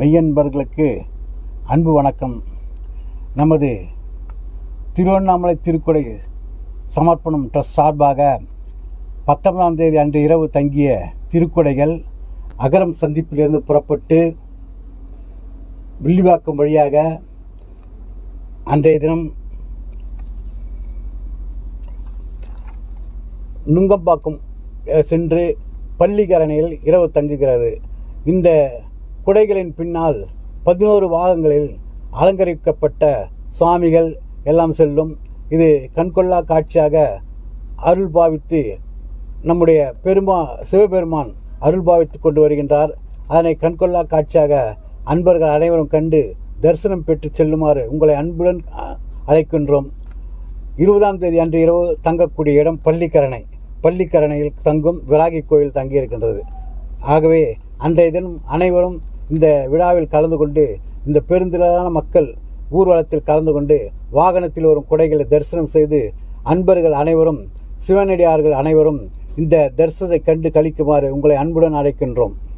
மெய்யன்பர்களுக்கு அன்பு வணக்கம். நமது திருவண்ணாமலை திருக்குடை சமர்ப்பணம் ட்ரஸ்ட் சார்பாக பத்தொன்பதாம் தேதி அன்று இரவு தங்கிய திருக்குடைகள் அகரம் சந்திப்பிலிருந்து புறப்பட்டு வில்லிவாக்கம் வழியாக அன்றைய தினம் நுங்கம்பாக்கம் சென்று பள்ளிக்கரணையில் இரவு தங்குகிறது. இந்த குடைகளின் பின்னால் பதினோரு பாகங்களில் அலங்கரிக்கப்பட்ட சுவாமிகள் எல்லாம் செல்லும். இது கண்கொள்ளா காட்சியாக அருள் பாவித்து நம்முடைய பெருமா சிவபெருமான் அருள் பாவித்து கொண்டு வருகின்றார். அதனை கண்கொள்ளா காட்சியாக அன்பர்கள் அனைவரும் கண்டு தரிசனம் பெற்று செல்லுமாறு உங்களை அன்புடன் அழைக்கின்றோம். இருபதாம் தேதி அன்று இரவு தங்கக்கூடிய இடம் பள்ளிக்கரணை. பள்ளிக்கரணையில் தங்கும் விராகி கோயில் தங்கியிருக்கின்றது. ஆகவே அன்றைய தினம் அனைவரும் இந்த விழாவில் கலந்து கொண்டு இந்த பெருந்திரளான மக்கள் ஊர்வலத்தில் கலந்து கொண்டு வாகனத்தில் வரும் குடைகளை தரிசனம் செய்து அன்பர்கள் அனைவரும் சிவனடியார்கள் அனைவரும் இந்த தரிசனத்தை கண்டு கழிக்குமாறு உங்களை அன்புடன் அழைக்கின்றோம்.